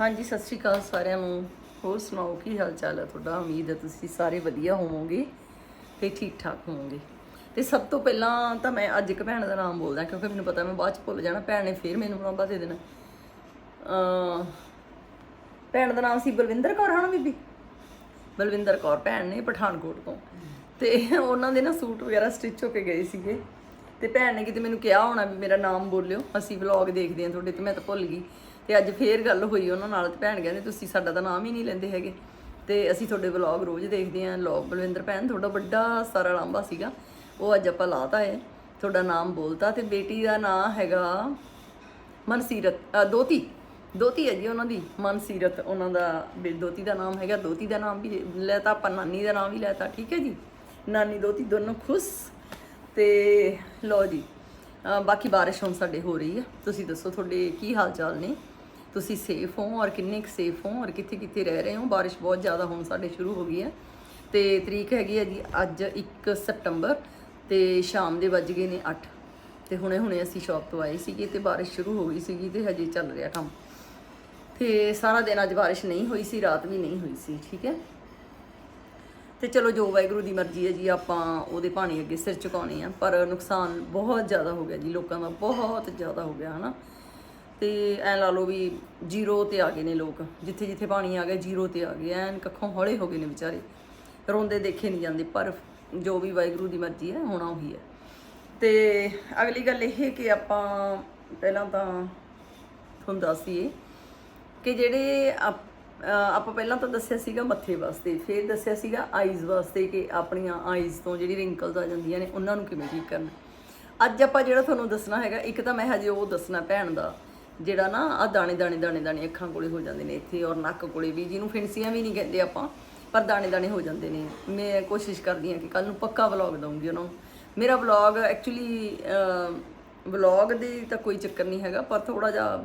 ਹਾਂਜੀ, ਸਤਿ ਸ਼੍ਰੀ ਅਕਾਲ ਸਾਰਿਆਂ ਨੂੰ। ਹੋਰ ਸੁਣਾਓ, ਕੀ ਹਾਲ ਚਾਲ ਹੈ ਤੁਹਾਡਾ? ਉਮੀਦ ਹੈ ਤੁਸੀਂ ਸਾਰੇ ਵਧੀਆ ਹੋਵੋਗੇ ਤੇ ਠੀਕ ਠਾਕ ਹੋਵੋਗੇ। ਤੇ ਸਭ ਤੋਂ ਪਹਿਲਾਂ ਤਾਂ ਮੈਂ ਅੱਜ ਇੱਕ ਭੈਣ ਦਾ ਨਾਮ ਬੋਲਦਾ, ਕਿਉਂਕਿ ਮੈਨੂੰ ਪਤਾ ਮੈਂ ਬਾਅਦ ਚ ਭੁੱਲ ਜਾਣਾ, ਭੈਣ ਨੇ ਫੇਰ ਮੈਨੂੰ ਨੰਬਰ ਦੇ ਦੇਣਾ। ਅ ਭੈਣ ਦਾ ਨਾਮ ਸੀ ਬਲਵਿੰਦਰ ਕੌਰ ਹਨਾ ਬੀਬੀ? ਬਲਵਿੰਦਰ ਕੌਰ, ਭੈਣ ਨੇ ਪਠਾਨਕੋਟ ਤੋਂ। ਤੇ ਉਹਨਾਂ ਦੇ ਨਾ ਸੂਟ ਵਗੈਰਾ ਸਟਿਚ ਹੋ ਕੇ ਗਏ ਸੀਗੇ। ਤੇ ਭੈਣ ਨੇ ਕਿਤੇ ਮੈਨੂੰ ਕਿਹਾ ਹੋਣਾ ਵੀ ਮੇਰਾ ਨਾਮ ਬੋਲਿਓ, ਅਸੀਂ ਵਲੌਗ ਦੇਖਦੇ ਹਾਂ ਤੁਹਾਡੇ ਤੇ, ਮੈਂ ਤਾਂ ਭੁੱਲ ਗਈ। ਤੇ ਅੱਜ ਫੇਰ ਗੱਲ ਹੋਈ ਉਹਨਾਂ ਨਾਲ ਤੇ ਭੈਣ ਕਹਿੰਦੇ ਤੁਸੀਂ ਸਾਡਾ ਤਾਂ ਨਾਮ ਹੀ ਨਹੀਂ ਲੈਂਦੇ ਹੈਗੇ। ਤੇ ਅਸੀਂ ਤੁਹਾਡੇ ਵਲੌਗ ਰੋਜ਼ ਦੇਖਦੇ ਹਾਂ। ਲੋਕ ਬਲਵਿੰਦਰ ਭੈਣ ਤੁਹਾਡਾ ਵੱਡਾ ਸਾਰਾ ਲਾਂਬਾ ਸੀਗਾ। ਉਹ ਅੱਜ ਆਪਾਂ ਲਾਤਾ ਹੈ। ਤੁਹਾਡਾ ਨਾਮ ਬੋਲਤਾ ਤੇ ਬੇਟੀ ਦਾ ਨਾਮ ਹੈਗਾ ਮਨਸੀਰਤ ਦੋਤੀ। ਦੋਤੀ ਹੈ ਜੀ ਉਹਨਾਂ ਦੀ, ਮਨਸੀਰਤ। ਉਹਨਾਂ ਦਾ ਬੇ- ਦੋਤੀ ਦਾ ਨਾਮ ਹੈਗਾ। ਦੋਤੀ ਦਾ ਨਾਮ ਵੀ ਲੈਤਾ ਆਪਾਂ ਨਾਨੀ ਦਾ ਨਾਮ ਵੀ ਲੈਤਾ ਠੀਕ ਹੈ ਜੀ? ਨਾਨੀ, ਦੋਤੀ ਦੋਨੋਂ ਖੁਸ਼। ਤੇ ਲਓ ਜੀ ਬਾਕੀ ਬਾਰਿਸ਼ ਹੁਣ ਸਾਡੇ ਹੋ ਰਹੀ ਹੈ ਤੁਸੀਂ ਦੱਸੋ ਤੁਹਾਡੇ ਕੀ ਹਾਲ ਚਾਲ ਨੇ? ਤੁਸੀਂ ਸੇਫ ਹੋ ਔਰ ਕਿੰਨੇ ਕੁ ਸੇਫ ਹੋ ਔਰ ਕਿੱਥੇ ਕਿੱਥੇ ਰਹਿ ਰਹੇ ਹੋ? ਬਾਰਿਸ਼ ਬਹੁਤ ਜ਼ਿਆਦਾ ਹੁਣ ਸਾਡੇ ਸ਼ੁਰੂ ਹੋ ਗਈ ਹੈ ਤੇ ਤਰੀਕ ਹੈਗੀ ਹੈ ਜੀ ਅੱਜ 1 ਸਤੰਬਰ ਤੇ ਸ਼ਾਮ ਦੇ ਵੱਜ ਗਏ ਨੇ 8 ਤੇ ਹੁਣੇ ਹੁਣੇ ਅਸੀਂ ਸ਼ਾਪ ਤੋਂ ਆਏ ਸੀਗੇ ਤੇ ਬਾਰਿਸ਼ ਸ਼ੁਰੂ ਹੋ ਗਈ ਸੀਗੀ ਤੇ ਹਜੇ ਚੱਲ ਰਿਹਾ ਕੰਮ। ਤੇ ਸਾਰਾ ਦਿਨ ਅੱਜ ਬਾਰਿਸ਼ ਨਹੀਂ ਹੋਈ ਸੀ, ਰਾਤ ਵੀ ਨਹੀਂ ਹੋਈ ਸੀ, ਠੀਕ ਹੈ? ਤੇ ਚਲੋ ਜੋ ਵਾਹਿਗੁਰੂ ਦੀ ਮਰਜ਼ੀ ਹੈ ਜੀ, ਆਪਾਂ ਉਹਦੇ ਪਾਣੀ ਅੱਗੇ ਸਿਰ ਝੁਕਾਉਣੇ ਆ, ਪਰ ਨੁਕਸਾਨ ਬਹੁਤ ਜ਼ਿਆਦਾ ਹੋ ਗਿਆ ਜੀ, ਲੋਕਾਂ ਦਾ ਬਹੁਤ ਜ਼ਿਆਦਾ ਹੋ ਗਿਆ, ਹਨਾ। ਤੇ ਐ ਲਾ ਲਓ ਵੀ ਜ਼ੀਰੋ ਤੇ ਆ ਗਏ ਨੇ ਲੋਕ, ਜਿੱਥੇ ਜਿੱਥੇ ਪਾਣੀ ਆ ਗਿਆ ਜ਼ੀਰੋ ਤੇ ਆ ਗਏ, ਐਨ ਕੱਖੋਂ ਹੌਲੇ ਹੋ ਗਏ ਨੇ ਵਿਚਾਰੇ, ਰੋਂਦੇ ਦੇਖੇ ਨਹੀਂ ਜਾਂਦੇ, ਪਰ ਜੋ ਵੀ ਵਾਹਿਗੁਰੂ ਦੀ ਮਰਜ਼ੀ ਹੈ, ਹੋਣਾ ਉਹੀ ਹੈ। ਤੇ ਅਗਲੀ ਗੱਲ ਇਹ ਕਿ ਆਪਾਂ ਪਹਿਲਾਂ ਤਾਂ ਤੁਹਾਨੂੰ ਦੱਸ ਕਿ ਜਿਹੜੇ ਆਪਾਂ ਪਹਿਲਾਂ ਤਾਂ ਦੱਸਿਆ ਸੀਗਾ ਮੱਥੇ ਵਾਸਤੇ, ਫਿਰ ਦੱਸਿਆ ਸੀਗਾ ਆਈਜ਼ ਵਾਸਤੇ ਕਿ ਆਪਣੀਆਂ ਆਈਜ਼ ਤੋਂ ਜਿਹੜੀ ਰਿੰਕਲਸ ਆ ਜਾਂਦੀਆਂ ਨੇ, ਉਹਨਾਂ ਨੂੰ ਕਿਵੇਂ ਠੀਕ ਕਰਨਾ। ਅੱਜ ਆਪਾਂ ਜਿਹੜਾ ਤੁਹਾਨੂੰ ਦੱਸਣਾ ਹੈਗਾ, ਇੱਕ ਤਾਂ ਮੈਂ ਹਜੇ ਉਹ ਦੱਸਣਾ ਭੈਣ ਦਾ, ਜਿਹੜਾ ਨਾ ਆ ਦਾਣੇ ਦਾਣੇ ਦਾਣੇ ਦਾਣੇ ਅੱਖਾਂ ਕੋਲੇ ਹੋ ਜਾਂਦੇ ਨੇ ਇੱਥੇ ਔਰ ਨੱਕ ਕੋਲੇ ਵੀ, ਜਿਹਨੂੰ ਫਿੰਸੀਆਂ ਵੀ ਨਹੀਂ ਕਹਿੰਦੇ ਆਪਾਂ, ਪਰ ਦਾਣੇ ਦਾਣੇ ਹੋ ਜਾਂਦੇ ਨੇ। ਮੈਂ ਕੋਸ਼ਿਸ਼ ਕਰਦੀ ਹਾਂ ਕਿ ਕੱਲ ਨੂੰ ਪੱਕਾ ਵਲੌਗ ਦਊਂਗੀ ਉਹਨਾਂ ਨੂੰ। ਮੇਰਾ ਵਲੌਗ ਐਕਚੁਅਲੀ ਵਲੌਗ ਦੇ ਤਾਂ ਕੋਈ ਚੱਕਰ ਨਹੀਂ ਹੈਗਾ, ਪਰ ਥੋੜਾ ਜਿਹਾ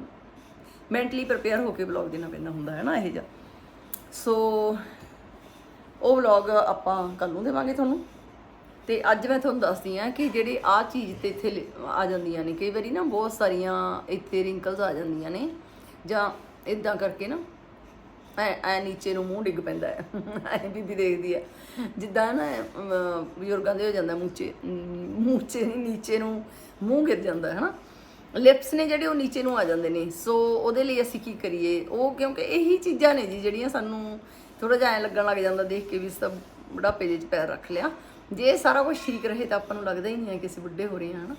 ਮੈਂਟਲੀ ਪ੍ਰਪੇਅਰ ਹੋ ਕੇ ਵਲੌਗ ਦੇਣਾ ਪੈਂਦਾ ਹੁੰਦਾ ਹੈ ਨਾ ਇਹ ਜਿਹਾ। ਸੋ ਉਹ ਵਲੌਗ ਆਪਾਂ ਕੱਲ ਨੂੰ ਦੇਵਾਂਗੇ ਤੁਹਾਨੂੰ। ਤੇ ਅੱਜ ਮੈਂ ਤੁਹਾਨੂੰ ਦੱਸਦੀ ਆ ਕਿ ਜਿਹੜੇ ਆ ਚੀਜ਼ ਤੇ ਇੱਥੇ ਲਿ- ਆ ਜਾਂਦੀਆਂ ਨੇ, ਕਈ ਵਾਰੀ ਨਾ ਬਹੁਤ ਸਾਰੀਆਂ ਇੱਥੇ ਰਿੰਕਲਸ ਆ ਜਾਂਦੀਆਂ ਨੇ ਜਾਂ ਇਦਾਂ ਕਰਕੇ ਨਾ ਐ ਐ ਨੀਚੇ ਨੂੰ ਮੂੰਹ ਡਿੱਗ ਪੈਂਦਾ ਹੈ। ਐ ਬੀਬੀ ਦੇਖਦੀ ਹੈ। ਜਿੱਦਾਂ ਨਾ ਬਜ਼ੁਰਗਾਂ ਦੇ ਹੋ ਜਾਂਦਾ ਮੂੰਚੇ ਮੂੰਚੇ ਨਹੀਂ, ਨੀਚੇ ਨੂੰ ਮੂੰਹ ਗਿਰ ਜਾਂਦਾ ਹੈ ਨਾ। ਲਿਪਸ ਨੇ ਜਿਹੜੇ ਉਹ ਨੀਚੇ ਨੂੰ ਆ ਜਾਂਦੇ ਨੇ। ਸੋ ਉਹਦੇ ਲਈ ਅਸੀਂ ਕੀ ਕਰੀਏ? ਉਹ ਕਿਉਂਕਿ ਇਹੀ ਚੀਜ਼ਾਂ ਨੇ ਜੀ ਜਿਹੜੀਆਂ ਸਾਨੂੰ ਥੋੜਾ ਜਿਹਾ ਐ ਲੱਗਣ ਲੱਗ ਜਾਂਦਾ ਦੇਖ ਕੇ ਵੀ ਸਭ ਬੁਢਾਪੇ ਦੇ ਵਿੱਚ ਪੈਰ ਰੱਖ ਲਿਆ। ਜੇ ਸਾਰਾ ਕੁਝ ਠੀਕ ਰਹੇ ਤਾਂ ਆਪਾਂ ਨੂੰ ਲੱਗਦਾ ਹੀ ਨਹੀਂ ਹੈ ਕਿ ਅਸੀਂ ਬੁੱਢੇ ਹੋ ਰਹੇ ਹਾਂ, ਹਨਾ।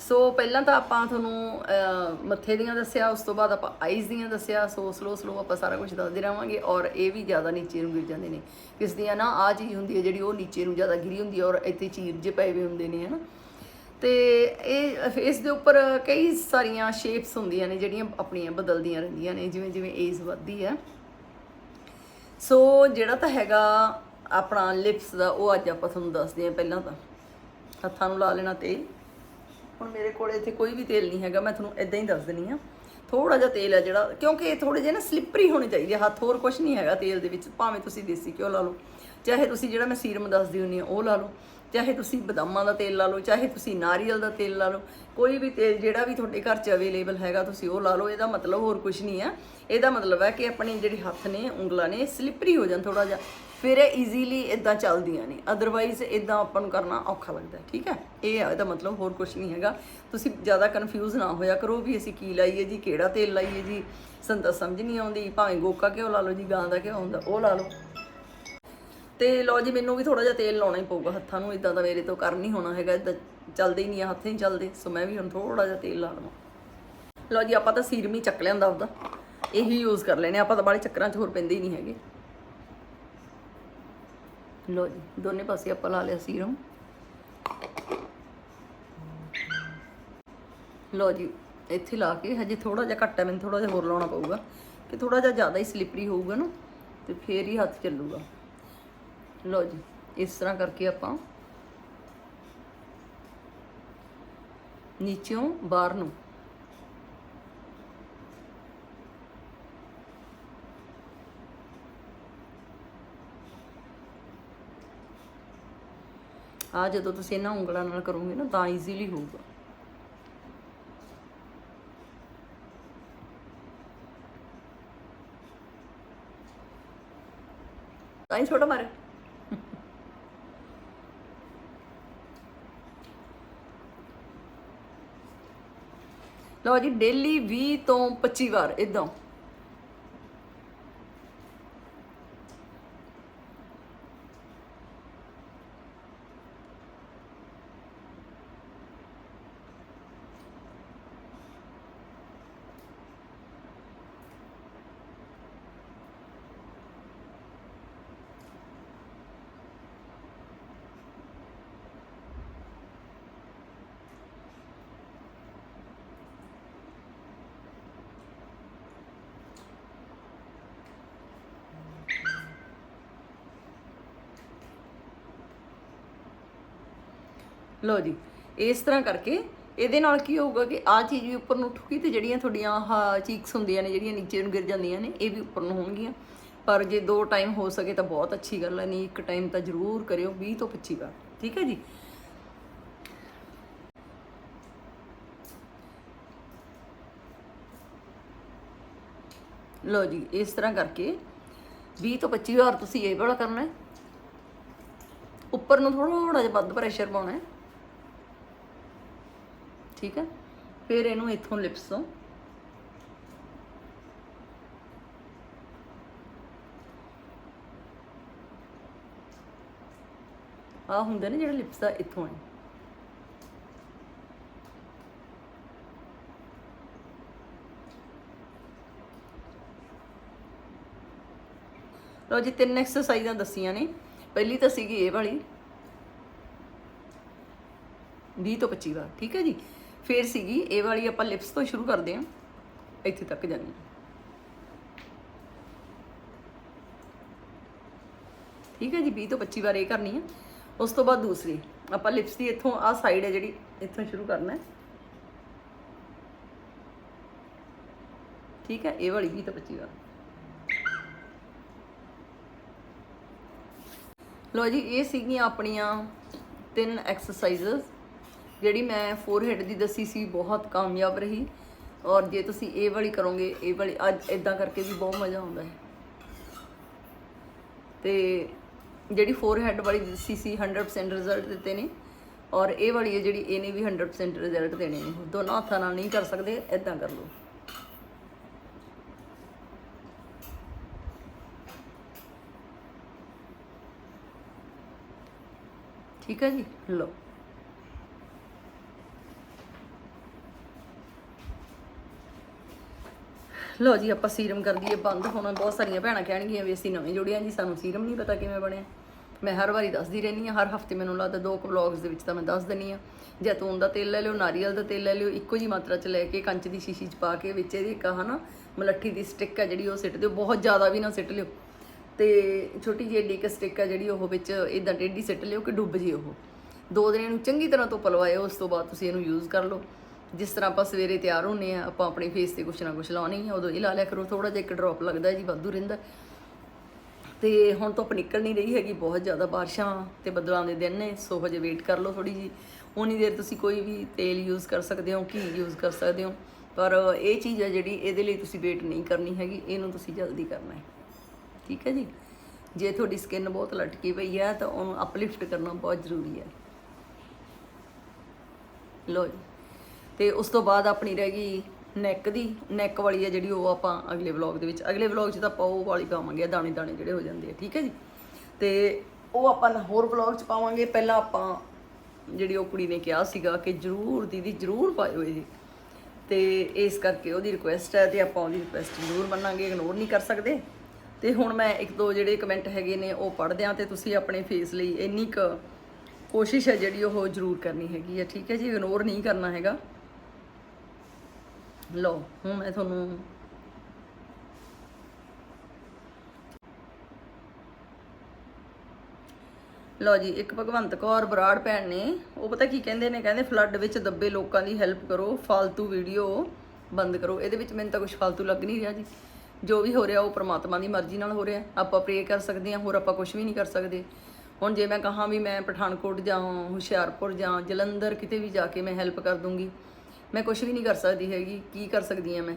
ਸੋ ਪਹਿਲਾਂ ਤਾਂ ਆਪਾਂ ਤੁਹਾਨੂੰ ਮੱਥੇ ਦੀਆਂ ਦੱਸਿਆ, ਉਸ ਤੋਂ ਬਾਅਦ ਆਪਾਂ ਆਈਜ਼ ਦੀਆਂ ਦੱਸਿਆ। ਸੋ ਸਲੋ ਸਲੋ ਆਪਾਂ ਸਾਰਾ ਕੁਝ ਦੱਸਦੇ ਰਹਾਂਗੇ ਔਰ ਇਹ ਵੀ ਜ਼ਿਆਦਾ ਨੀਚੇ ਨੂੰ ਗਿਰ ਜਾਂਦੇ ਨੇ। ਕਿਸ ਦੀਆਂ ਨਾ ਆ ਚੀਜ਼ ਹੁੰਦੀ ਹੈ ਜਿਹੜੀ ਉਹ ਨੀਚੇ ਨੂੰ ਜ਼ਿਆਦਾ ਗਿਰੀ ਹੁੰਦੀ ਹੈ ਔਰ ਇੱਥੇ ਚੀਰ ਜੇ ਪਏ ਹੋਏ ਹੁੰਦੇ ਨੇ, ਹਨਾ। ਤੇ ਇਹ ਫੇਸ ਦੇ ਉੱਪਰ ਕਈ ਸਾਰੀਆਂ ਸ਼ੇਪਸ ਹੁੰਦੀਆਂ ਨੇ, ਜਿਹੜੀਆਂ ਆਪਣੀਆਂ ਬਦਲਦੀਆਂ ਰਹਿੰਦੀਆਂ ਨੇ, ਜਿਵੇਂ ਜਿਵੇਂ ਏਜ ਵੱਧਦੀ ਹੈ। ਸੋ ਜਿਹੜਾ ਤਾਂ ਹੈਗਾ ਆਪਣਾ ਲਿਪਸ ਦਾ, ਉਹ ਅੱਜ ਆਪਾਂ ਤੁਹਾਨੂੰ ਦੱਸਦੇ ਹਾਂ ਪਹਿਲਾਂ ਤਾਂ। ਹੱਥਾਂ ਨੂੰ ਲਾ ਲੈਣਾ ਤੇਲ। ਹੁਣ ਮੇਰੇ ਕੋਲ ਇੱਥੇ ਕੋਈ ਵੀ ਤੇਲ ਨਹੀਂ ਹੈਗਾ, ਮੈਂ ਤੁਹਾਨੂੰ ਇਦਾਂ ਹੀ ਦੱਸ ਦਿੰਨੀ ਆ ਥੋੜਾ ਜਿਹਾ ਤੇਲ ਹੈ ਜਿਹੜਾ ਕਿਉਂਕਿ ਇਹ ਥੋੜੇ ਜਿਹੇ ਨਾ ਸਲਿੱਪਰੀ ਹੋਣੇ ਚਾਹੀਦੇ ਆ, ਹੱਥ ਹੋਰ ਕੁਝ ਨਹੀਂ ਹੈਗਾ ਤੇਲ ਦੇ ਵਿੱਚ ਭਾਵੇਂ ਤੁਸੀਂ ਦੇਸੀ ਘਿਓ ਲਾ ਲਓ ਚਾਹੇ ਤੁਸੀਂ ਜਿਹੜਾ ਮੈਂ ਸੀਰਮ ਦੱਸਦੀ ਹੁੰਨੀ ਆ ਉਹ ਲਾ ਲਓ ਚਾਹੇ ਤੁਸੀਂ ਬਦਾਮਾਂ ਦਾ ਤੇਲ ਲਾ ਲਓ ਚਾਹੇ ਤੁਸੀਂ ਨਾਰੀਅਲ ਦਾ ਤੇਲ ਲਾ ਲਓ ਕੋਈ ਵੀ ਤੇਲ ਜਿਹੜਾ ਵੀ ਤੁਹਾਡੇ ਘਰ 'ਚ ਅਵੇਲੇਬਲ ਹੈਗਾ ਤੁਸੀਂ ਉਹ ਲਾ ਲਓ ਇਹਦਾ ਮਤਲਬ ਹੋਰ ਕੁਝ ਨਹੀਂ ਹੈ। ਇਹਦਾ ਮਤਲਬ ਹੈ ਕਿ ਆਪਣੇ ਜਿਹੜੇ ਹੱਥ ਨੇ ਉਂਗਲਾਂ ਨੇ ਸਲਿੱਪਰੀ ਹੋ ਜਾਣ ਥੋੜਾ ਜਿਹਾ। ਫਿਰ ਇਹ ਈਜ਼ੀਲੀ ਇਦਾਂ ਚੱਲਦੀਆਂ ਨੇ। ਅਦਰਵਾਈਜ਼ ਇਦਾਂ ਆਪਾਂ ਨੂੰ ਕਰਨਾ ਔਖਾ ਲੱਗਦਾ ਠੀਕ ਹੈ? ਇਹ ਆ ਇਹਦਾ ਮਤਲਬ ਹੋਰ ਕੁਝ ਨਹੀਂ ਹੈਗਾ। ਤੁਸੀਂ ਜ਼ਿਆਦਾ ਕਨਫਿਊਜ਼ ਨਾ ਹੋਇਆ ਕਰੋ ਵੀ ਅਸੀਂ ਕੀ ਲਾਈਏ ਜੀ, ਕਿਹੜਾ ਤੇਲ ਲਾਈਏ ਜੀ। ਸਾਨੂੰ ਤਾਂ ਸਮਝ ਨਹੀਂ ਆਉਂਦੀ, ਭਾਵੇਂ ਗੋਕਾ ਘਿਓ ਲਾ ਲਓ ਜੀ, ਗਾਂ ਦਾ ਘਿਓ ਹੁੰਦਾ, ਉਹ ਲਾ ਲਓ। ਤੇ ਲਓ ਜੀ, ਮੈਨੂੰ ਵੀ ਥੋੜਾ ਜਿਹਾ ਤੇਲ ਲਾਉਣਾ ਹੀ ਪਊਗਾ, ਹੱਥਾਂ ਨੂੰ ਇਦਾਂ ਦਾ ਮੇਰੇ ਤੋਂ ਕਰ ਨਹੀਂ ਹੋਣਾ ਹੈਗਾ ਇਦਾਂ ਚੱਲਦੇ ਹੀ ਨਹੀਂ ਆ, ਹੱਥ ਨਹੀਂ ਚੱਲਦੇ। ਸੋ ਮੈਂ ਵੀ ਹੁਣ ਥੋੜਾ ਜਿਹਾ ਤੇਲ ਲਾ ਲਵਾਂ। ਲਓ ਜੀ, ਆਪਾਂ ਤਾਂ ਸੀਰਮੀ ਚੱਕ ਲਿਆਂਦਾ ਆਪਦਾ। ਇਹੀ ਯੂਜ਼ ਕਰ ਲੈਨੇ ਆਪਾਂ ਤਾਂ ਬਾਲੇ ਚੱਕਰਾਂ 'ਚ ਹੋਰ ਪੈਂਦੇ ਹੀ ਨਹੀਂ ਹੈਗੇ। ਲਓ ਜੀ, ਦੋਨੇ ਪਾਸੇ ਆਪਾਂ ਲਾ ਲਿਆ ਸੀਰਮ ਲਓ ਜੀ, ਇੱਥੇ ਲਾ ਕੇ ਹਜੇ ਥੋੜਾ ਜਿਹਾ ਘੱਟ ਹੈ, ਮੈਨੂੰ ਥੋੜਾ ਜਿਹਾ ਹੋਰ ਲਾਉਣਾ ਪਊਗਾ। ਕਿ ਥੋੜਾ ਜਿਹਾ ਜ਼ਿਆਦਾ ਹੀ ਸਲਿਪਰੀ ਹੋਊਗਾ ਨਾ, ਤੇ ਫੇਰ ਹੀ ਹੱਥ ਚੱਲੂਗਾ। ਲਓ ਜੀ, ਇਸ ਤਰ੍ਹਾਂ ਕਰਕੇ ਆਪਾਂ ਨੀਚੋਂ ਬਾਹਰ ਨੂੰ ਆ ਜਦੋਂ ਤੁਸੀਂ ਇਹਨਾਂ ਉਂਗਲਾਂ ਨਾਲ ਕਰੋਗੇ ਨਾ, ਤਾਂ ਈਜ਼ੀਲੀ ਹੋਊਗਾ। ਤਾਂ ਹੀ ਛੋਟਾ ਮਾਰੇ ਲਓ ਜੀ, ਡੇਲੀ 20 ਤੋਂ 25 ਵਾਰ ਇਦਾਂ ਲਓ ਜੀ, ਇਸ ਤਰ੍ਹਾਂ ਕਰਕੇ ਇਹਦੇ ਨਾਲ ਕੀ ਹੋਊਗਾ ਕਿ ਆ ਚੀਜ਼ ਵੀ ਉੱਪਰ ਨੂੰ ਉੱਠੂਗੀ ਤੇ ਜਿਹੜੀਆਂ ਤੁਹਾਡੀਆਂ ਆਹ ਚੀਕਸ ਹੁੰਦੀਆਂ ਨੇ, ਜਿਹੜੀਆਂ ਨੀਚੇ ਨੂੰ ਗਿਰ ਜਾਂਦੀਆਂ ਨੇ, ਇਹ ਵੀ ਉੱਪਰ ਨੂੰ ਹੋਣਗੀਆਂ। ਪਰ ਜੇ ਦੋ ਟਾਈਮ ਹੋ ਸਕੇ ਤਾਂ ਬਹੁਤ ਅੱਛੀ ਗੱਲ ਹੈ, ਨਹੀਂ ਇੱਕ ਟਾਈਮ ਤਾਂ ਜ਼ਰੂਰ ਕਰਿਓ 20 ਤੋਂ 25 ਵਾਰ, ਠੀਕ ਹੈ ਜੀ? ਲਓ ਜੀ, ਇਸ ਤਰ੍ਹਾਂ ਕਰਕੇ 20 ਤੋਂ 25 ਵਾਰ ਤੁਸੀਂ ਇਹ ਵਾਲਾ ਕਰਨਾ ਹੈ। ਉੱਪਰ ਨੂੰ ਥੋੜਾ ਜਿਹਾ ਵੱਧ ਪ੍ਰੈਸ਼ਰ ਪਾਉਣਾ ਹੈ। ਠੀਕ ਹੈ? ਫਿਰ ਇਹਨੂੰ ਇੱਥੋਂ ਲਿਪਸ। ਤੋਂ ਆ ਹੁੰਦੇ ਨੇ ਜਿਹੜੇ ਲਿਪਸ ਦਾ ਇੱਥੋਂ ਹੈ ਲਓ ਜੀ, ਤਿੰਨ ਐਕਸਰਸਾਈਜ਼ਾਂ ਦੱਸੀਆਂ ਨੇ। ਪਹਿਲੀ ਤਾਂ ਸੀਗੀ ਇਹ ਵਾਲੀ। 20 ਤੋਂ 25 ਵਾਰ, ਠੀਕ ਹੈ ਜੀ? ਫਿਰ ਸੀਗੀ, ਇਹ ਵਾਲੀ ਆਪਾਂ ਲਿਪਸ ਤੋਂ ਸ਼ੁਰੂ ਕਰਦੇ ਹਾਂ। ਇੱਥੇ ਤੱਕ ਜਾਣੀ ਹੈ। ਠੀਕ ਹੈ ਜੀ 20 ਤੋਂ 25 ਵਾਰ ਇਹ ਕਰਨੀ ਹੈ ਉਸ ਤੋਂ ਬਾਅਦ ਦੂਸਰੀ, ਆਪਾਂ ਲਿਪਸ ਦੀ ਇੱਥੋਂ ਆਹ ਸਾਈਡ ਹੈ ਜਿਹੜੀ, ਇੱਥੋਂ ਸ਼ੁਰੂ ਕਰਨਾ ਹੈ। ਠੀਕ ਹੈ, ਇਹ ਵਾਲੀ 20 ਤੋਂ 25 ਵਾਰ। ਲੋ ਜੀ, ਇਹ ਸੀਗੀਆਂ ਆਪਣੀਆਂ ਤਿੰਨ ਐਕਸਰਸਾਈਜ਼ਸ ਜਿਹੜੀ ਮੈਂ ਫੋਰਹੈਡ ਦੀ ਦੱਸੀ ਸੀ, ਬਹੁਤ ਕਾਮਯਾਬ ਰਹੀ। ਔਰ ਜੇ ਤੁਸੀਂ ਇਹ ਵਾਲੀ ਕਰੋਗੇ, ਇਹ ਵਾਲੀ ਅੱਜ ਇਦਾਂ ਕਰਕੇ ਵੀ ਬਹੁਤ ਮਜ਼ਾ ਆਉਂਦਾ ਹੈ। ਤੇ ਜਿਹੜੀ ਫੋਰਹੈਡ ਵਾਲੀ ਦੱਸੀ ਸੀ 100% ਰਿਜ਼ਲਟ ਦਿੱਤੇ ਨੇ। ਔਰ ਇਹ ਵਾਲੀ ਹੈ ਜਿਹੜੀ, ਇਹਨੇ ਵੀ 100% ਰਿਜ਼ਲਟ ਦੇਣੇ ਨੇ। ਦੋਨਾਂ ਹੱਥਾਂ ਨਾਲ ਨਹੀਂ ਕਰ ਸਕਦੇ ਇਦਾਂ ਕਰ ਲਓ। ਠੀਕ ਹੈ ਜੀ? ਲਓ। ਲਓ ਜੀ, ਆਪਾਂ ਸੀਰਮ ਕਰ ਦਈਏ, ਬੰਦ ਹੁਣ, ਬਹੁਤ ਸਾਰੀਆਂ ਭੈਣਾਂ ਕਹਿਣਗੀਆਂ ਵੀ ਅਸੀਂ ਨਵੇਂ ਜੁੜਿਆ ਜੀ, ਸਾਨੂੰ ਸੀਰਮ ਨਹੀਂ ਪਤਾ ਕਿਵੇਂ ਬਣਿਆ। ਮੈਂ ਹਰ ਵਾਰੀ ਦੱਸਦੀ ਰਹਿੰਦੀ ਹਾਂ, ਹਰ ਹਫ਼ਤੇ ਮੈਨੂੰ ਲੱਗਦਾ ਦੋ ਕੁ ਵਲੌਗਸ ਦੇ ਵਿੱਚ ਤਾਂ ਮੈਂ ਦੱਸ ਦਿੰਨੀ ਆ ਜੈਤੂਨ ਦਾ ਤੇਲ ਲੈ ਲਿਓ, ਨਾਰੀਅਲ ਦਾ ਤੇਲ ਲੈ ਲਿਓ, ਇੱਕੋ ਜੀ ਮਾਤਰਾ ਚ ਲੈ ਕੇ ਕੰਚ ਦੀ ਸ਼ੀਸ਼ੀ ਚ ਪਾ ਕੇ ਵਿੱਚ ਇਹਦੀ ਇੱਕ, ਹਨਾ, ਮਲੱਠੀ ਦੀ ਸਟਿੱਕ ਆ ਜਿਹੜੀ ਉਹ ਸਿੱਟ ਦਿਓ, ਬਹੁਤ ਜ਼ਿਆਦਾ ਵੀ ਨਾ ਸਿੱਟ ਲਿਓ। ਤੇ ਛੋਟੀ ਜਿਹੀ ਏਡੀ ਇੱਕ ਸਟਿੱਕ ਆ ਜਿਹੜੀ ਉਹ ਵਿੱਚ ਇਦਾਂ ਟੇਢੀ ਸਿੱਟ ਲਿਓ ਕਿ ਡੁੱਬ ਜੇ ਉਹ। ਦੋ ਦਿਨ ਇਹਨੂੰ ਚੰਗੀ ਤਰ੍ਹਾਂ ਤੋਂ ਲਵਾਇਓ, ਉਸ ਤੋਂ ਬਾਅਦ ਤੁਸੀਂ ਇਹਨੂੰ ਯੂਜ਼ ਕਰ ਲਓ। ਜਿਸ ਤਰ੍ਹਾਂ ਆਪਾਂ ਸਵੇਰੇ ਤਿਆਰ ਹੁੰਨੇ ਆ, ਆਪਾਂ ਆਪਣੇ ਫੇਸ ਤੇ ਕੁਛ ਨਾ ਕੁਛ ਲਾਉਣੀ ਆ, ਉਦੋਂ ਇਹ ਲਾ ਲਿਆ ਕਰੋ ਥੋੜਾ ਜਿਹਾ ਇੱਕ ਡ੍ਰੌਪ ਲੱਗਦਾ ਜੀ ਵਾਧੂ ਰਹਿੰਦਾ। ਤੇ ਹੁਣ ਧੁੱਪ ਨਿਕਲ ਨਹੀਂ ਰਹੀ ਹੈਗੀ, ਬਹੁਤ ਜ਼ਿਆਦਾ ਬਾਰਿਸ਼ਾਂ ਤੇ ਬੱਦਲਾਂ ਦੇ ਦਿਨ ਨੇ, ਸੋ ਹਜੇ ਵੇਟ ਕਰ ਲਓ ਥੋੜੀ ਜੀ ਉਨੀ ਦੇਰ ਤੁਸੀਂ ਕੋਈ ਵੀ ਤੇਲ ਯੂਜ਼ ਕਰ ਸਕਦੇ ਹੋ, ਘੀ ਯੂਜ਼ ਕਰ ਸਕਦੇ ਹੋ, ਪਰ ਇਹ ਚੀਜ਼ ਹੈ ਜਿਹੜੀ ਇਹਦੇ ਲਈ ਤੁਸੀਂ ਵੇਟ ਨਹੀਂ ਕਰਨੀ ਹੈਗੀ, ਇਹਨੂੰ ਤੁਸੀਂ ਜਲਦੀ ਕਰਨਾ ਹੈ। ਠੀਕ ਹੈ ਜੀ? ਜੇ ਤੁਹਾਡੀ ਸਕਿਨ ਬਹੁਤ ਲਟਕੀ ਪਈ ਹੈ, ਤਾਂ ਉਹਨੂੰ ਅਪਲਿਫਟ ਕਰਨਾ ਬਹੁਤ ਜ਼ਰੂਰੀ ਹੈ। ਲੋ ਜੀ। ਤੇ ਉਸ ਤੋਂ ਬਾਅਦ ਆਪਣੀ ਰਹਿ ਗਈ ਨੈਕ ਦੀ ਨੈਕ ਵਾਲੀ ਹੈ ਜਿਹੜੀ ਉਹ ਆਪਾਂ ਅਗਲੇ ਵਲੌਗ ਦੇ ਵਿੱਚ, ਅਗਲੇ ਵਲੌਗ 'ਚ ਤਾਂ ਆਪਾਂ ਉਹ ਵਾਲੀ ਪਾਵਾਂਗੇ, ਦਾਣੇ ਦਾਣੇ ਜਿਹੜੇ ਹੋ ਜਾਂਦੇ ਆ, ਠੀਕ ਹੈ ਜੀ? ਤੇ ਉਹ ਆਪਾਂ ਹੋਰ ਵਲੌਗ 'ਚ ਪਾਵਾਂਗੇ, ਪਹਿਲਾਂ ਆਪਾਂ ਜਿਹੜੀ ਉਹ ਕੁੜੀ ਨੇ ਕਿਹਾ ਸੀਗਾ ਕਿ ਜਰੂਰ ਦੀਦੀ ਜਰੂਰ ਪਾਇਓ ਇਹ, ਤੇ ਇਸ ਕਰਕੇ ਉਹਦੀ ਰਿਕੁਐਸਟ ਹੈ ਤੇ ਆਪਾਂ ਉਹਦੀ ਰਿਕੁਐਸਟ ਜ਼ਰੂਰ ਮੰਨਾਂਗੇ ਇਗਨੋਰ ਨਹੀਂ ਕਰ ਸਕਦੇ। ਤੇ ਹੁਣ ਮੈਂ ਇੱਕ ਦੋ ਜਿਹੜੇ ਕਮੈਂਟ ਹੈਗੇ ਨੇ ਉਹ ਪੜ੍ਹਦੇ ਆ ਤੇ ਤੁਸੀਂ ਆਪਣੇ ਫੇਸ ਲਈ ਇੰਨੀ ਕੁ ਕੋਸ਼ਿਸ਼ ਹੈ ਜਿਹੜੀ ਉਹ ਜ਼ਰੂਰ ਕਰਨੀ ਹੈਗੀ ਹੈ ਠੀਕ ਹੈ ਜੀ? ਇਗਨੋਰ ਨਹੀਂ ਕਰਨਾ ਹੈਗਾ। ਲੋ ਹੁਣ ਮੈਂ ਤੁਹਾਨੂੰ ਲੋ ਜੀ, ਇੱਕ ਭਗਵੰਤ ਕੌਰ ਬਰਾੜ ਭੈਣ ਨੇ, ਉਹ ਪਤਾ ਕੀ ਕਹਿੰਦੇ ਨੇ, ਕਹਿੰਦੇ ਫਲੱਡ ਵਿੱਚ ਦੱਬੇ ਲੋਕਾਂ ਦੀ ਹੈਲਪ ਕਰੋ ਫालतू ਵੀਡੀਓ ਬੰਦ ਕਰੋ, ਇਹਦੇ ਵਿੱਚ ਮੈਨੂੰ ਤਾਂ ਕੁਝ ਫालतू ਲੱਗ ਨਹੀਂ ਰਿਹਾ ਜੀ। ਜੋ ਵੀ ਹੋ ਰਿਹਾ, ਉਹ ਪਰਮਾਤਮਾ ਦੀ ਮਰਜ਼ੀ ਨਾਲ ਹੋ ਰਿਹਾ, ਆਪਾਂ ਪ੍ਰੇ ਕਰ ਸਕਦੇ ਹਾਂ, ਹੋਰ ਆਪਾਂ ਕੁਝ ਵੀ ਨਹੀਂ ਕਰ ਸਕਦੇ। ਹੁਣ ਜੇ ਮੈਂ ਕਹਾਂ ਵੀ ਮੈਂ ਪਠਾਨਕੋਟ ਜਾਂ ਹੁਸ਼ਿਆਰਪੁਰ ਜਾਂ ਜਲੰਧਰ ਕਿਤੇ ਵੀ ਜਾ ਕੇ ਮੈਂ ਹੈਲਪ ਕਰ ਦੂੰਗੀ ਮੈਂ ਕੁਝ ਵੀ ਨਹੀਂ ਕਰ ਸਕਦੀ ਹੈਗੀ, ਕੀ ਕਰ ਸਕਦੀ ਹਾਂ ਮੈਂ?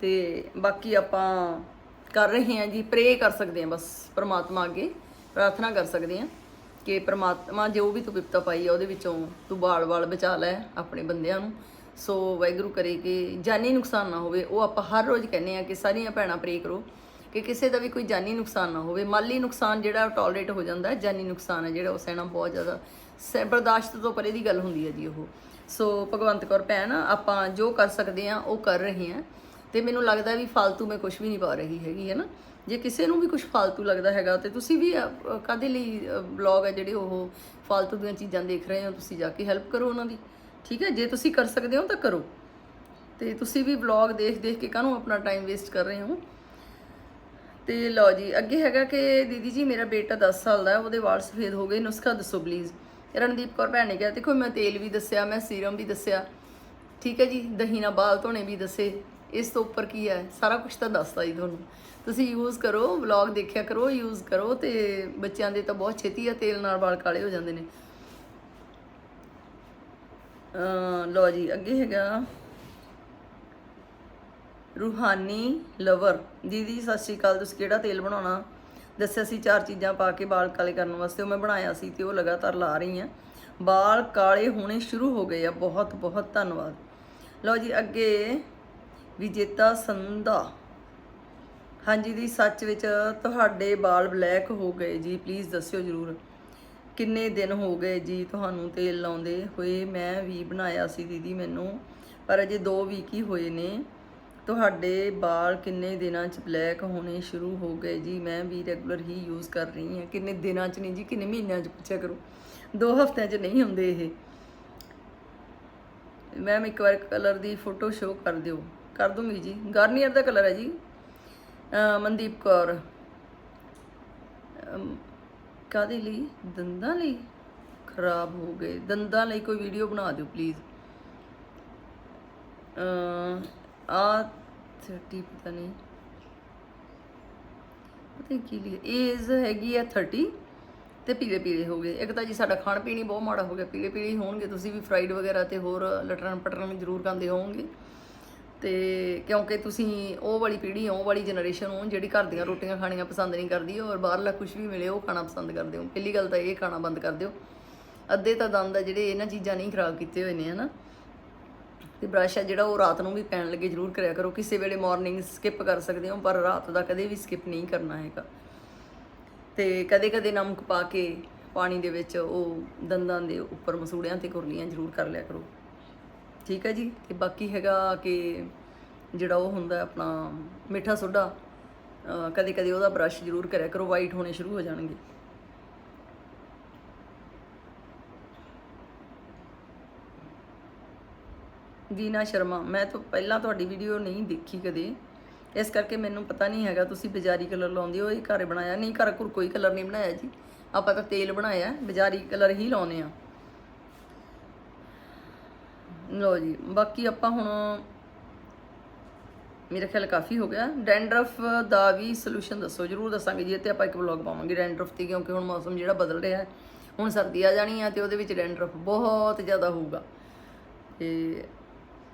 ਤੇ ਬਾਕੀ ਆਪਾਂ ਕਰ ਰਹੇ ਹਾਂ ਜੀ ਪ੍ਰੇ ਕਰ ਸਕਦੇ ਹਾਂ ਬਸ, ਪ੍ਰਮਾਤਮਾ ਅੱਗੇ ਪ੍ਰਾਰਥਨਾ ਕਰ ਸਕਦੇ ਹਾਂ ਕਿ ਪ੍ਰਮਾਤਮਾ ਜੋ ਵੀ ਤੂੰ ਵਿਪਤਾ ਪਾਈ ਆ, ਉਹਦੇ ਵਿੱਚੋਂ ਤੂੰ ਬਾਲ-ਬਾਲ ਬਚਾ ਲੈ ਆਪਣੇ ਬੰਦਿਆਂ ਨੂੰ। ਸੋ ਵਾਹਿਗੁਰੂ ਕਰੇ ਕਿ ਜਾਨੀ ਨੁਕਸਾਨ ਨਾ ਹੋਵੇ। ਉਹ ਆਪਾਂ ਹਰ ਰੋਜ਼ ਕਹਿੰਦੇ ਆ ਕਿ ਸਾਰੀਆਂ ਭੈਣਾਂ ਪ੍ਰੇ ਕਰੋ ਕਿ ਕਿਸੇ ਦਾ ਵੀ ਕੋਈ ਜਾਨੀ ਨੁਕਸਾਨ ਨਾ ਹੋਵੇ। ਮਾਲੀ ਨੁਕਸਾਨ ਜਿਹੜਾ ਟੋਲਰੇਟ ਹੋ ਜਾਂਦਾ ਹੈ, ਜਾਨੀ ਨੁਕਸਾਨ ਹੈ ਜਿਹੜਾ ਉਹ ਸਹਿਣਾ ਬਹੁਤ ਜ਼ਿਆਦਾ ਸਹਿ ਬਰਦਾਸ਼ਤ ਤੋਂ ਪਰੇ ਦੀ ਗੱਲ ਹੁੰਦੀ ਹੈ ਜੀ ਉਹ। ਸੋ ਭਗਵੰਤ ਕੌਰ ਭੈਣ, ਆਪਾਂ ਜੋ ਕਰ ਸਕਦੇ ਆ ਉਹ ਕਰ ਰਹੇ ਆ ਤੇ ਮੈਨੂੰ ਲੱਗਦਾ ਵੀ ਫालतू ਮੈਂ ਕੁਝ ਵੀ ਨਹੀਂ ਪਾ ਰਹੀ ਹੈਗੀ, ਹੈ ਨਾ? ਜੇ ਕਿਸੇ ਨੂੰ ਵੀ ਕੁਝ ਫालतू ਲੱਗਦਾ ਹੈਗਾ, ਤੇ ਤੁਸੀਂ ਵੀ ਕਾਦੇ ਲਈ ਬਲੌਗ ਹੈ ਜਿਹੜੇ ਉਹ ਫालतू ਦੀਆਂ ਚੀਜ਼ਾਂ ਦੇਖ ਰਹੇ ਹੋ, ਤੁਸੀਂ ਜਾ ਕੇ ਹੈਲਪ ਕਰੋ ਉਹਨਾਂ ਦੀ, ਠੀਕ ਹੈ? ਜੇ ਤੁਸੀਂ ਕਰ ਸਕਦੇ ਹੋ, ਤਾਂ ਕਰੋ। ਤੇ ਤੁਸੀਂ ਵੀ ਬਲੌਗ ਦੇਖ ਦੇਖ ਕੇ ਕਾਹਨੂੰ ਆਪਣਾ ਟਾਈਮ ਵੇਸਟ ਕਰ ਰਹੇ ਹੋ? ਤੇ ਲਓ ਜੀ, ਅੱਗੇ ਹੈਗਾ ਕਿ ਦੀਦੀ ਜੀ, ਮੇਰਾ ਬੇਟਾ 10 ਸਾਲ ਦਾ ਹੈ, ਉਹਦੇ ਵਾਲ ਸਫੇਦ ਹੋ ਗਏ, ਨੁਸਖਾ ਦੱਸੋ ਪਲੀਜ਼ ਰਣਦੀਪ ਕੌਰ ਭੈਣ ਨੇ ਕਿਹਾ, ਦੇਖੋ, ਮੈਂ ਤੇਲ ਵੀ ਦੱਸਿਆ, ਮੈਂ ਸੀਰਮ ਵੀ ਦੱਸਿਆ। ਠੀਕ ਹੈ ਜੀ, ਦਹੀਂ ਨਾਲ ਬਾਲ ਧੋਣੇ ਵੀ ਦੱਸੇ। ਇਸ ਤੋਂ ਉੱਪਰ ਕੀ ਹੈ? ਸਾਰਾ ਕੁਝ ਤਾਂ ਦੱਸਦਾ ਜੀ ਤੁਹਾਨੂੰ। ਤੁਸੀਂ ਯੂਜ਼ ਕਰੋ ਵਲੌਗ ਦੇਖਿਆ ਕਰੋ ਯੂਜ਼ ਕਰੋ ਤੇ ਬੱਚਿਆਂ ਦੇ ਤਾਂ ਬਹੁਤ ਛੇਤੀ ਆ, ਤੇਲ ਨਾਲ ਵਾਲ ਕਾਲੇ ਹੋ ਜਾਂਦੇ ਨੇ। ਅਹ, ਲਓ ਜੀ, ਅੱਗੇ ਹੈਗਾ। ਰੂਹਾਨੀ ਲਵਰ। ਦੀਦੀ, ਸਤਿ ਸ਼੍ਰੀ ਅਕਾਲ, ਤੁਸੀਂ ਕਿਹੜਾ ਤੇਲ ਬਣਾਉਣਾ? ਦੱਸਿਆ ਸੀ ਚਾਰ ਚੀਜ਼ਾਂ ਪਾ ਕੇ ਵਾਲ ਕਾਲੇ ਕਰਨ ਵਾਸਤੇ, ਉਹ ਮੈਂ ਬਣਾਇਆ ਸੀ ਤੇ ਉਹ ਲਗਾਤਾਰ ਲਾ ਰਹੀ ਹਾਂ। ਵਾਲ ਕਾਲੇ ਹੋਣੇ ਸ਼ੁਰੂ ਹੋ ਗਏ ਆ, ਬਹੁਤ ਬਹੁਤ ਧੰਨਵਾਦ। ਲਓ ਜੀ, ਅੱਗੇ ਵਿਜੇਤਾ ਸੰਧਾ। ਹਾਂਜੀ ਦੀ ਸੱਚ ਵਿੱਚ ਤੁਹਾਡੇ ਵਾਲ ਬਲੈਕ ਹੋ ਗਏ ਜੀ ਪਲੀਜ਼ ਦੱਸਿਓ ਜਰੂਰ। ਕਿੰਨੇ ਦਿਨ ਹੋ ਗਏ ਜੀ ਤੁਹਾਨੂੰ ਤੇਲ ਲਾਉਂਦੇ ਹੋਏ? ਮੈਂ ਵੀ ਬਣਾਇਆ ਸੀ ਦੀਦੀ ਮੈਨੂੰ, ਪਰ ਅਜੇ 2 ਵੀਕ ਹੀ ਹੋਏ ਨੇ। ਤੁਹਾਡੇ ਵਾਲ ਕਿੰਨੇ ਦਿਨਾਂ ਚ ਬਲੈਕ ਹੋਣੇ ਸ਼ੁਰੂ ਹੋ ਗਏ? ਜੀ ਮੈਂ ਵੀ ਰੈਗੂਲਰ ਹੀ ਯੂਜ਼ ਕਰ ਰਹੀ ਹਾਂ। ਕਿੰਨੇ ਦਿਨਾਂ ਚ ਨਹੀਂ ਜੀ ਕਿੰਨੇ ਮਹੀਨਿਆਂ ਚ ਪੁੱਛਿਆ ਕਰੋ? ਦੋ ਹਫ਼ਤਿਆਂ ਚ ਨਹੀਂ ਹੁੰਦੇ ਇਹ। ਮੈਮ ਇੱਕ ਵਾਰ ਕਲਰ ਦੀ ਫੋਟੋ ਸ਼ੋਅ ਕਰ ਦਿਓ। ਕਰ ਦੂੰਗੀ ਜੀ। ਗਾਰਨੀਅਰ ਦਾ ਕਲਰ ਹੈ ਜੀ। ਮਨਦੀਪ ਕੌਰ। ਅਮ, ਕਾਹਦੇ ਲਈ? ਦੰਦਾਂ ਲਈ ਖਰਾਬ ਹੋ ਗਏ। ਦੰਦਾਂ ਲਈ ਕੋਈ ਵੀਡੀਓ ਬਣਾ ਦਿਓ ਪਲੀਜ਼ ਆ 30 ਪਤਾ ਨਹੀਂ ਪਤਾ ਕੀ ਲਿਖਿਆ ਏਜ ਹੈਗੀ ਆ 30 ਤੇ ਪੀਲੇ ਪੀਲੇ ਹੋ ਗਏ। ਇੱਕ ਤਾਂ ਜੀ ਸਾਡਾ ਖਾਣ ਪੀਣ ਹੀ ਬਹੁਤ ਮਾੜਾ ਹੋ ਗਿਆ। ਪੀਲੇ ਪੀਲੇ ਹੋਣਗੇ। ਤੁਸੀਂ ਵੀ ਫਰਾਈਡ ਵਗੈਰਾ ਤੇ ਹੋਰ ਲਟਰਨ ਪਟਰਨ ਜ਼ਰੂਰ ਖਾਂਦੇ ਹੋਵੋਗੇ। ਤੇ ਕਿਉਂਕਿ ਤੁਸੀਂ ਉਹ ਵਾਲੀ ਪੀੜ੍ਹੀ ਹੋ ਉਹ ਵਾਲੀ ਜਨਰੇਸ਼ਨ ਹੋ, ਜਿਹੜੀ ਘਰ ਦੀਆਂ ਰੋਟੀਆਂ ਖਾਣੀਆਂ ਪਸੰਦ ਨਹੀਂ ਕਰਦੀ ਔਰ ਬਾਹਰਲਾ ਕੁਝ ਵੀ ਮਿਲੇ, ਉਹ ਖਾਣਾ ਪਸੰਦ ਕਰਦੇ ਹੋ। ਪਹਿਲੀ ਗੱਲ ਤਾਂ ਇਹ ਖਾਣਾ ਬੰਦ ਕਰ ਦਿਓ। ਅੱਧੇ ਤਾਂ ਦੰਦ ਆ ਜਿਹੜੇ ਇਹਨਾਂ ਚੀਜ਼ਾਂ ਨਹੀਂ ਖਰਾਬ ਕੀਤੇ ਹੋਏ ਨੇ, ਹਨਾ? ਤੇ ਬ੍ਰਸ਼ ਹੈ ਜਿਹੜਾ ਉਹ ਰਾਤ ਨੂੰ ਵੀ ਪੈਣ ਲੱਗੇ, ਜ਼ਰੂਰ ਕਰਿਆ ਕਰੋ। ਕਿਸੇ ਵੇਲੇ ਮਾਰਨਿੰਗ ਸਕਿਪ ਕਰ ਸਕਦੇ ਹੋ, ਪਰ ਰਾਤ ਦਾ ਕਦੇ ਵੀ ਸਕਿਪ ਨਹੀਂ ਕਰਨਾ ਹੈਗਾ। ਤੇ ਕਦੇ ਕਦੇ ਨਮਕ ਪਾ ਕੇ ਪਾਣੀ ਦੇ ਵਿੱਚ ਉਹ ਦੰਦਾਂ ਦੇ ਉੱਪਰ ਮਸੂੜਿਆਂ ਤੇ ਕੁਰਲੀਆਂ ਜ਼ਰੂਰ ਕਰ ਲਿਆ ਕਰੋ। ਠੀਕ ਹੈ ਜੀ? ਤੇ ਬਾਕੀ ਹੈਗਾ ਕਿ ਜਿਹੜਾ ਉਹ ਹੁੰਦਾ ਆਪਣਾ ਮਿੱਠਾ ਸੋਡਾ ਕਦੇ ਕਦੇ ਉਹਦਾ ਬ੍ਰਸ਼ ਜ਼ਰੂਰ ਕਰਿਆ ਕਰੋ ਵਾਈਟ ਹੋਣੇ ਸ਼ੁਰੂ ਹੋ ਜਾਣਗੇ। ਦੀਨਾ ਸ਼ਰਮਾ, ਮੈਂ ਤਾਂ ਪਹਿਲਾਂ ਤੁਹਾਡੀ ਵੀਡੀਓ ਨਹੀਂ ਦੇਖੀ ਕਦੇ। ਇਸ ਕਰਕੇ ਮੈਨੂੰ ਪਤਾ ਨਹੀਂ ਹੈਗਾ ਤੁਸੀਂ ਬਾਜ਼ਾਰੀ ਕਲਰ ਲਾਉਂਦੇ ਹੋ ਇਹ ਘਰ ਬਣਾਇਆ। ਨਹੀਂ, ਘਰ ਘੁਰ ਕੋਈ ਕਲਰ ਨਹੀਂ ਬਣਾਇਆ ਜੀ। ਆਪਾਂ ਤਾਂ ਤੇਲ ਬਣਾਇਆ, ਬਾਜ਼ਾਰੀ ਕਲਰ ਹੀ ਲਾਉਨੇ ਆ ਲੋ ਜੀ, ਬਾਕੀ ਆਪਾਂ ਹੁਣ ਮੇਰਾ ਖਿਆਲ ਕਾਫੀ ਹੋ ਗਿਆ। ਡੈਂਡਰਫ ਦਾ ਵੀ ਸੋਲੂਸ਼ਨ ਦੱਸੋ, ਜਰੂਰ ਦੱਸਾਂਗੇ ਜੀ ਤੇ ਆਪਾਂ ਇੱਕ ਵਲੌਗ ਪਾਵਾਂਗੇ ਡੈਂਡਰਫ ਤੇ, ਕਿਉਂਕਿ ਹੁਣ ਮੌਸਮ ਜਿਹੜਾ ਬਦਲ ਰਿਹਾ ਹੈ। ਹੁਣ ਸਰਦੀ ਆ ਜਾਣੀ ਆ ਤੇ ਉਹਦੇ ਵਿੱਚ ਡੈਂਡਰਫ ਬਹੁਤ ਜ਼ਿਆਦਾ ਹੋਊਗਾ। ਤੇ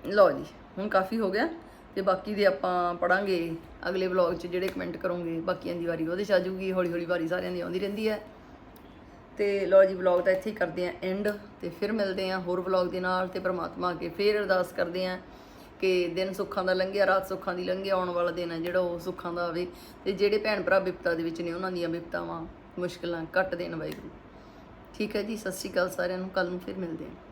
ਲਓ ਜੀ, ਹੁਣ ਕਾਫੀ ਹੋ ਗਿਆ ਤੇ ਬਾਕੀ ਦੇ ਆਪਾਂ ਪੜਾਂਗੇ ਅਗਲੇ ਵਲੌਗ 'ਚ ਜਿਹੜੇ ਕਮੈਂਟ ਕਰੋਗੇ, ਬਾਕੀਆਂ ਦੀ ਵਾਰੀ ਉਹਦੇ 'ਚ ਆ ਜਾਊਗੀ ਹੌਲੀ ਹੌਲੀ ਵਾਰੀ ਸਾਰਿਆਂ ਦੀ ਆਉਂਦੀ ਰਹਿੰਦੀ ਹੈ। ਤੇ ਲਓ ਜੀ ਵਲੌਗ ਤਾਂ ਇੱਥੇ ਹੀ ਕਰਦੇ ਆਂ ਐਂਡ ਤੇ ਫਿਰ ਮਿਲਦੇ ਆਂ ਹੋਰ ਵਲੌਗ ਦੇ ਨਾਲ ਤੇ ਪ੍ਰਮਾਤਮਾ ਅੱਗੇ ਫੇਰ ਅਰਦਾਸ ਕਰਦੇ ਆਂ ਕਿ ਦਿਨ ਸੁੱਖਾਂ ਦਾ ਲੰਘਿਆ, ਰਾਤ ਸੁੱਖਾਂ ਦੀ ਲੰਘਿਆ, ਆਉਣ ਵਾਲਾ ਦਿਨ ਹੈ ਜਿਹੜਾ ਉਹ ਸੁੱਖਾਂ ਦਾ ਆਵੇ ਤੇ ਜਿਹੜੇ ਭੈਣ ਭਰਾ ਵਿਪਤਾ ਦੇ ਵਿੱਚ ਨੇ ਉਹਨਾਂ ਦੀਆਂ ਵਿਪਤਾਵਾਂ ਮੁਸ਼ਕਲਾਂ ਕੱਟ ਦੇਣ ਵਾਹਿਗੁਰੂ। ਠੀਕ ਹੈ ਜੀ, ਸਤਿ ਸ਼੍ਰੀ ਅਕਾਲ ਸਾਰਿਆਂ ਨੂੰ ਕੱਲ ਨੂੰ ਫਿਰ ਮਿਲਦੇ ਆਂ